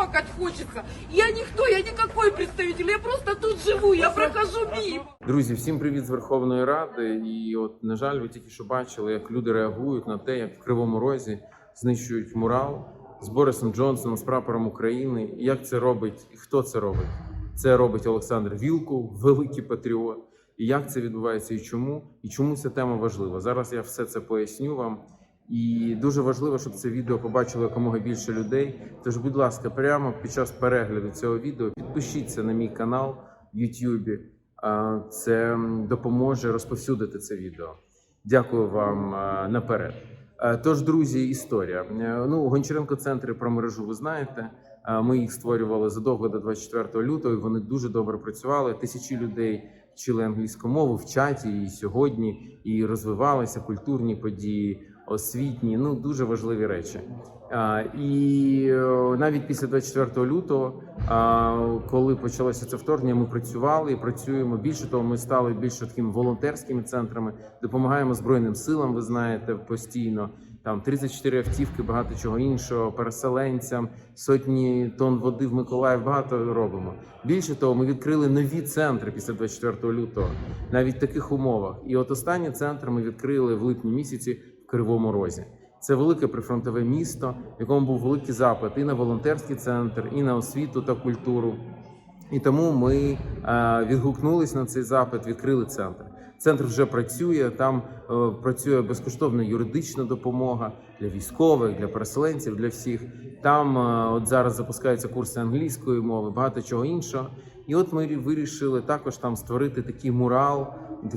плакать хочется. Я никто, я никакой представитель, я просто тут живу, я прохожу мимо. Друзі, всім привіт з Верховної Ради. І от, на жаль, ви тільки що бачили, як люди реагують на те, як в Кривому Розі знищують мурал з Борисом Джонсоном, з прапором України. І як це робить, і хто це робить? Це робить Олександр Вілкул, великий патріот. І як це відбувається, і чому, і чому ця тема важлива. Зараз я все це поясню вам. І дуже важливо, щоб це відео побачило якомога більше людей. Тож, будь ласка, прямо під час перегляду цього відео підпишіться на мій канал в YouTube. Це допоможе розповсюдити це відео. Дякую вам наперед. Тож, друзі, історія. Е, Ну, Гончаренко центри про мережу ви знаєте. Ми їх створювали задовго до 24 лютого. і Вони дуже добре працювали. Тисячі людей вчили англійську мову в чаті і сьогодні, і розвивалися культурні події, освітні. Ну дуже важливі речі. І е, навіть після 24 лютого, коли почалося це вторгнення, ми працювали і працюємо. Більше того, ми стали більш такими волонтерськими центрами, допомагаємо збройним силам. Ви знаєте, постійно. Там 34 автівки, багато чого іншого, переселенцям, сотні тонн води в Миколаїв. Багато робимо. Більше того, ми відкрили нові центри після 24 лютого, навіть в таких умовах. І от останній центр ми відкрили в липні місяці Кривому Розі. Це велике прифронтове місто, в якому був великий запит і на волонтерський центр, і на освіту та культуру. І тому ми е, відгукнулись на цей запит, відкрили центр. Центр вже працює. Там е, працює безкоштовна юридична допомога для військових, для переселенців, для всіх. Там е, от зараз запускаються курси англійської мови, багато чого іншого. І от ми вирішили також там створити такий мурал,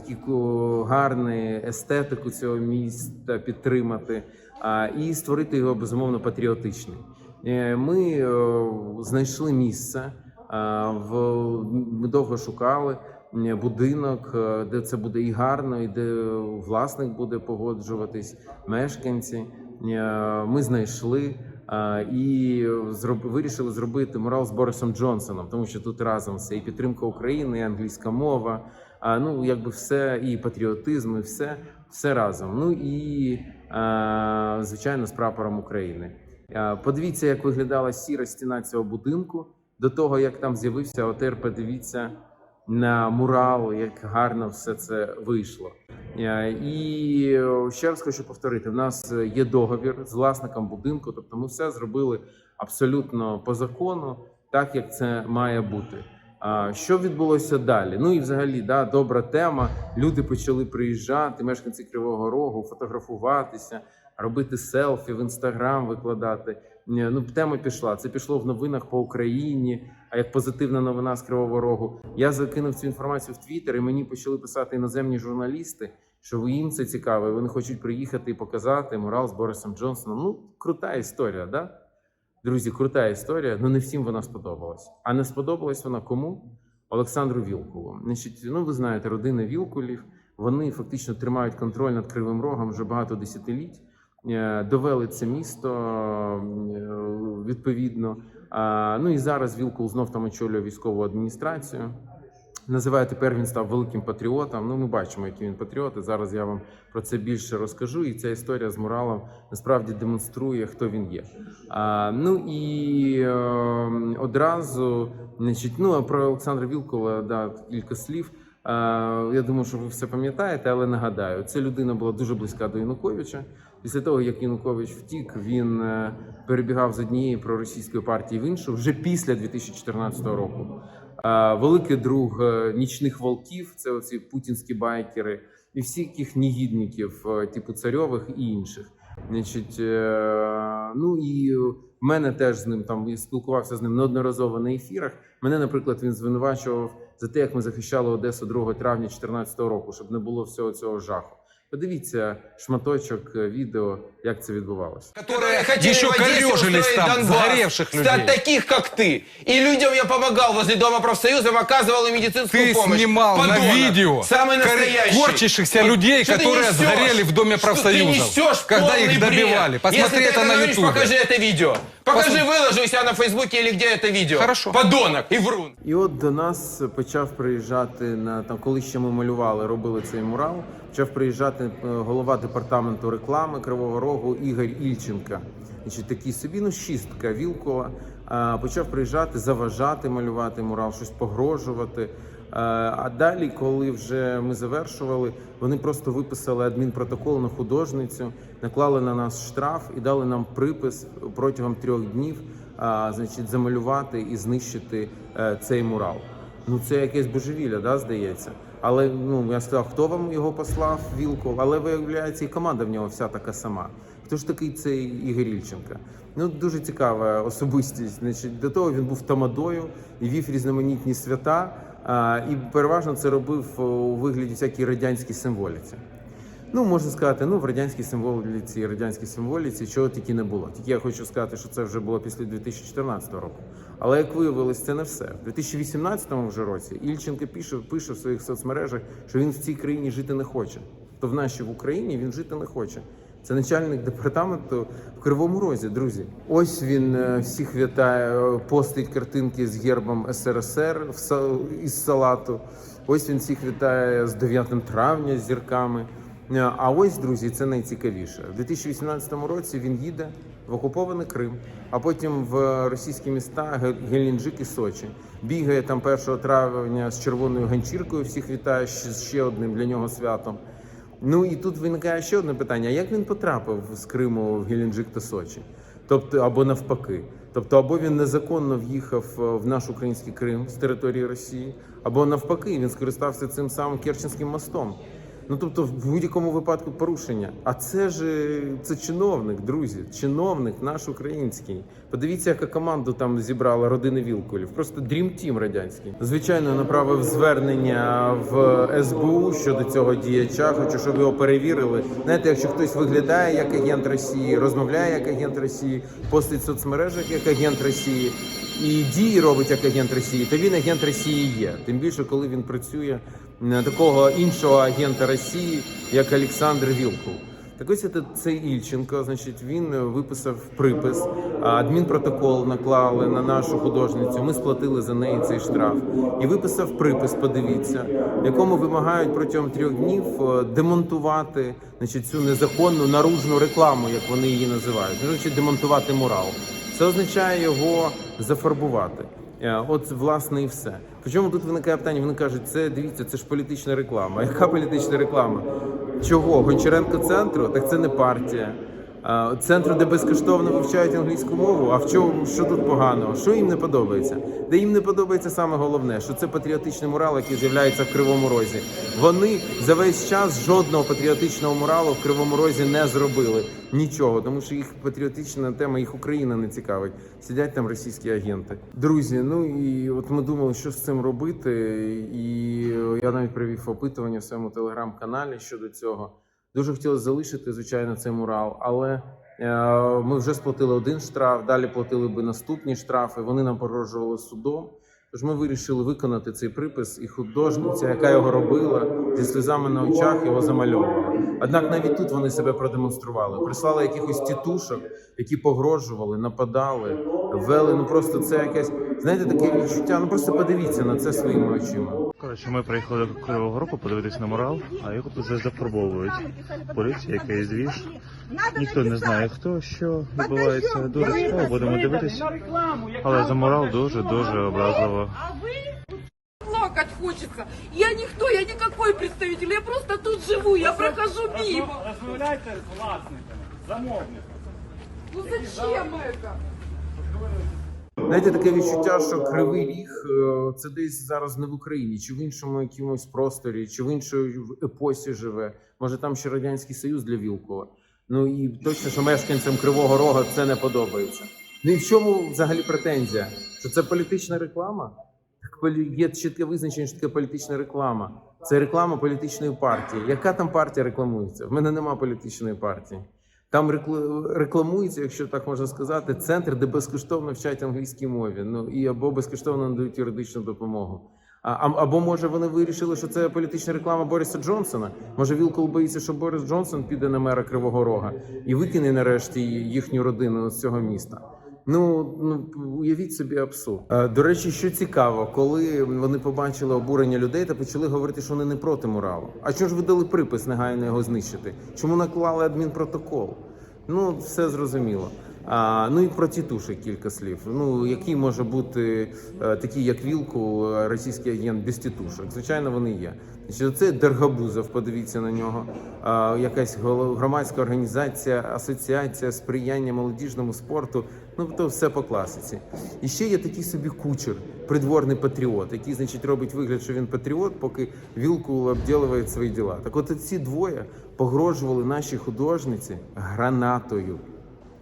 таку гарну естетику цього міста підтримати і створити його безумовно патріотичний. Е, Ми знайшли місце. В ми довго шукали будинок, е, де це буде і гарно, і де власник буде погоджуватись, мешканці. Е, Ми знайшли і зроб, вирішили зробити мурал з Борисом Джонсоном, тому що тут разом все і підтримка України, і англійська мова. А ну якби все, і патріотизм, і все, все разом. Ну і звичайно з прапором України. Подивіться, як виглядала сіра стіна цього будинку до того, як там з'явився отер. Подивіться на мурал, як гарно все це вийшло. І ще раз хочу повторити: в нас є договір з власником будинку, тобто ми все зробили абсолютно по закону, так як це має бути. Що відбулося далі? Ну і взагалі, да, добра тема. Люди почали приїжджати, мешканці Кривого Рогу, фотографуватися, робити селфі в інстаграм, викладати. Ну, тема пішла. Це пішло в новинах по Україні. А як позитивна новина з Кривого Рогу, я закинув цю інформацію в Твіттер, і мені почали писати іноземні журналісти, що їм це цікаво, і вони хочуть приїхати і показати мурал з Борисом Джонсоном. Ну, крута історія, да? Друзі, крута історія. Ну не всім вона сподобалась. А не сподобалась вона кому? Олександру Вілкулу. Значить, ну ви знаєте, родина Вілкулів. Вони фактично тримають контроль над Кривим Рогом вже багато десятиліть. Е, Довели це місто е, відповідно. Ну і зараз Вілкул знов там очолює військову адміністрацію. Називає тепер він став великим патріотом. Ну, ми бачимо, який він патріот. і Зараз я вам про це більше розкажу. І ця історія з муралом насправді демонструє, хто він є. А, ну і е, одразу, значить, ну про Олександра Вілкова да, кілька слів. Я думаю, що ви все пам'ятаєте, але нагадаю, ця людина була дуже близька до Януковича. Після того, як Янукович втік, він е, перебігав з однієї проросійської партії в іншу вже після 2014 року. Великий друг е, нічних волків, це оці путінські байкери, і всіх негідників, е, типу царьових і інших. Значить, е, ну і в мене теж з ним там я спілкувався з ним неодноразово на ефірах. Мене, наприклад, він звинувачував за те, як ми захищали Одесу 2 травня 2014 року, щоб не було всього цього жаху. Подивіться шматочок е, відео, як це відбувалося. которые хотели еще в Одессе корежились устроить там, Донбасс, сгоревших людей. Стать таких, как ты. И людям я помогал возле Дома профсоюзов, оказывал им медицинскую Ты помощь. снимал на Подонок. видео Самый кор- настоящий. корчащихся Вот людей, что ты которые несешь? сгорели в Доме Что профсоюзов, ты несешь когда полный их добивали. бред. Посмотри Если ты это на говоришь, Ютубе. покажи это видео. Покажи, Посмотри. выложи у себя на Фейсбуке или где это видео. Хорошо. Подонок и врун. І от до нас почав приїжджати на там, коли ще ми малювали, робили цей мурал. Почав приїжджати е, голова департаменту реклами Кривого Рогу Ігор Ільченка. Значить, такий собі, ну, шістка Вілкова. почав приїжджати, заважати малювати мурал, щось погрожувати. Е, А далі, коли вже ми завершували, вони просто виписали адмінпротокол на художницю, наклали на нас штраф і дали нам припис протягом трьох днів, значить, замалювати і знищити е, цей мурал. Ну це якесь божевілля, да, здається. Але ну я сказав, хто вам його послав, Вілков, але виявляється, і команда в нього вся така сама. Хто ж такий цей Ігор Ільченко? Ну дуже цікава особистість. Значить, до того він був тамадою і вів різноманітні свята. А, і переважно це робив у вигляді всякій радянській символіці. Ну, можна сказати, ну в радянській символіці, радянській символіці чого тільки не було. Тільки я хочу сказати, що це вже було після 2014 року. Але як виявилось, це не все. В 2018 вже році Ільченко пише, пише в своїх соцмережах, що він в цій країні жити не хоче. То в нашій в Україні він жити не хоче. Це начальник департаменту в Кривому Розі, друзі. Ось він е, всіх вітає, е, постить картинки з гербом СРСР в із салату. Ось він всіх вітає з 9 травня з зірками. Е, А ось, друзі, це найцікавіше. У 2018 році він їде в окупований Крим, а потім в російські міста Ге- Геленджик і Сочі. Бігає там 1 травня з червоною ганчіркою. Всіх вітає з ще одним для нього святом. Ну і тут виникає ще одне питання: як він потрапив з Криму в Геленджик та Сочі? Тобто, або навпаки. Тобто, або він незаконно в'їхав е, в наш український Крим з території Росії, або навпаки, він скористався цим самим Керченським мостом. Ну тобто, в будь-якому випадку порушення. А це ж е, це чиновник, друзі, чиновник наш український. Подивіться, яка команду там зібрала родини Вілкулів. Просто Team радянський. Звичайно, направив звернення в СБУ щодо цього діяча. Хочу, щоб його перевірили. Знаєте, якщо хтось виглядає як агент Росії, розмовляє як агент Росії, постить в соцмережах як агент Росії і дії робить як агент Росії, то він агент Росії є. Тим більше, коли він працює такого іншого агента Росії, як Олександр Вілкул. Так ось це, Ільченко, значить, він е, виписав припис, адмінпротокол наклали на нашу художницю. Ми сплатили за неї цей штраф і виписав припис. Подивіться, в якому вимагають протягом трьох днів е, демонтувати значить, цю незаконну наружну рекламу, як вони її називають. Ну, Значить, демонтувати мурал. Це означає його зафарбувати. Е, От власне і все. Причому тут виникає питання. Вони кажуть, це дивіться, це ж політична реклама. Яка політична реклама? Чого? Гончаренко центру? Так це не партія. Центру, де безкоштовно вивчають англійську мову. А в чому що тут поганого? Що їм не подобається? Де їм не подобається саме головне, що це патріотичний мурал, який з'являється в Кривому Розі. Вони за весь час жодного патріотичного муралу в Кривому Розі не зробили. Нічого, тому що їх патріотична тема, їх Україна не цікавить. Сидять там російські агенти. Друзі, ну і от ми думали, що з цим робити. І я навіть провів опитування в своєму телеграм-каналі щодо цього. Дуже хотілося залишити, звичайно, цей мурал, але е, ми вже сплатили один штраф, далі платили би наступні штрафи. Вони нам погрожували судом. Тож ми вирішили виконати цей припис, і художниця, яка його робила, зі сльозами на очах його замальовувала. Однак навіть тут вони себе продемонстрували. Прислали якихось тітушок, які погрожували, нападали, вели. Ну просто це якесь, знаєте, таке відчуття. Ну просто подивіться на це своїми очима. Коротше, ми приїхали до Кривого Рогу подивитись на мурал, а його тут зафарбовують. Поліція, якийсь двіж. Ніхто не знає, хто що відбувається. Дуже цікаво, будемо дивитись. Але за мурал дуже-дуже образливо. Плакать хочется. Я никто, я никакой представитель, я просто тут живу, я прохожу мимо. Розмовляйте з власниками, замовниками. Ну зачем это? Знаєте, таке відчуття, що кривий ріг е, це десь зараз не в Україні, чи в іншому якомусь просторі, чи в іншій епосі живе. Може, там ще радянський союз для Вілкова. Ну і точно, що мешканцям Кривого Рога це не подобається. Ну і в чому взагалі претензія? Що це політична реклама? Так є чітке визначення, що таке політична реклама. Це реклама політичної партії. Яка там партія рекламується? В мене нема політичної партії. Там рекла- рекламується, якщо так можна сказати, центр, де безкоштовно вчать англійській мові. Ну і або безкоштовно надають юридичну допомогу. А- або може вони вирішили, що це політична реклама Бориса Джонсона. Може, Вілкол боїться, що Борис Джонсон піде на мера Кривого Рога і викине нарешті їхню родину з цього міста. Ну, ну уявіть собі абсурд. Е, До речі, що цікаво, коли вони побачили обурення людей та почали говорити, що вони не проти муралу. А чому ж ви дали припис негайно його знищити? Чому наклали адмінпротокол? Ну, все зрозуміло. А, ну і про тітушек кілька слів. Ну який може бути е, такий, як Вілку, російський агент без тітушок? Звичайно, вони є. Значить, це Дергабузов, подивіться на нього. А, якась громадська організація, асоціація сприяння молодіжному спорту. Ну то все по класиці. І ще є такий собі кучер, придворний патріот, який, значить, робить вигляд, що він патріот, поки Вілку обділує свої діла. Так от ці двоє погрожували нашій художниці гранатою.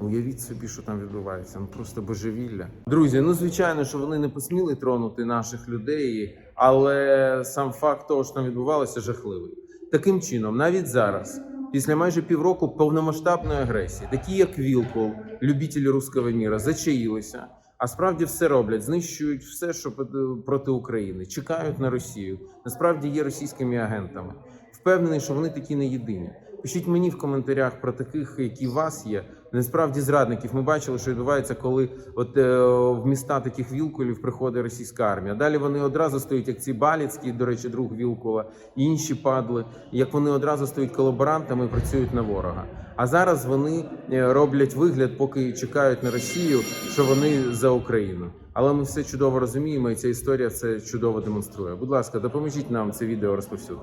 Уявіть собі, що там відбувається. Ну просто божевілля. Друзі, ну звичайно, що вони не посміли тронути наших людей, але сам факт того, що там відбувалося, жахливий. Таким чином, навіть зараз, після майже півроку повномасштабної агресії, такі як Вілкол, любителі руського міра, зачаїлися. А справді все роблять, знищують все, що проти України, чекають на Росію. Насправді є російськими агентами. Впевнений, що вони такі не єдині. Пишіть мені в коментарях про таких, які у вас є. Насправді зрадників. Ми бачили, що відбувається, коли от е, в міста таких вілкулів приходить російська армія. Далі вони одразу стоять, як ці Баліцькі, до речі, друг Вілкула, інші падли, як вони одразу стають колаборантами і працюють на ворога. А зараз вони е, роблять вигляд, поки чекають на Росію, що вони за Україну. Але ми все чудово розуміємо, і ця історія це чудово демонструє. Будь ласка, допоможіть нам це відео розповсюдити.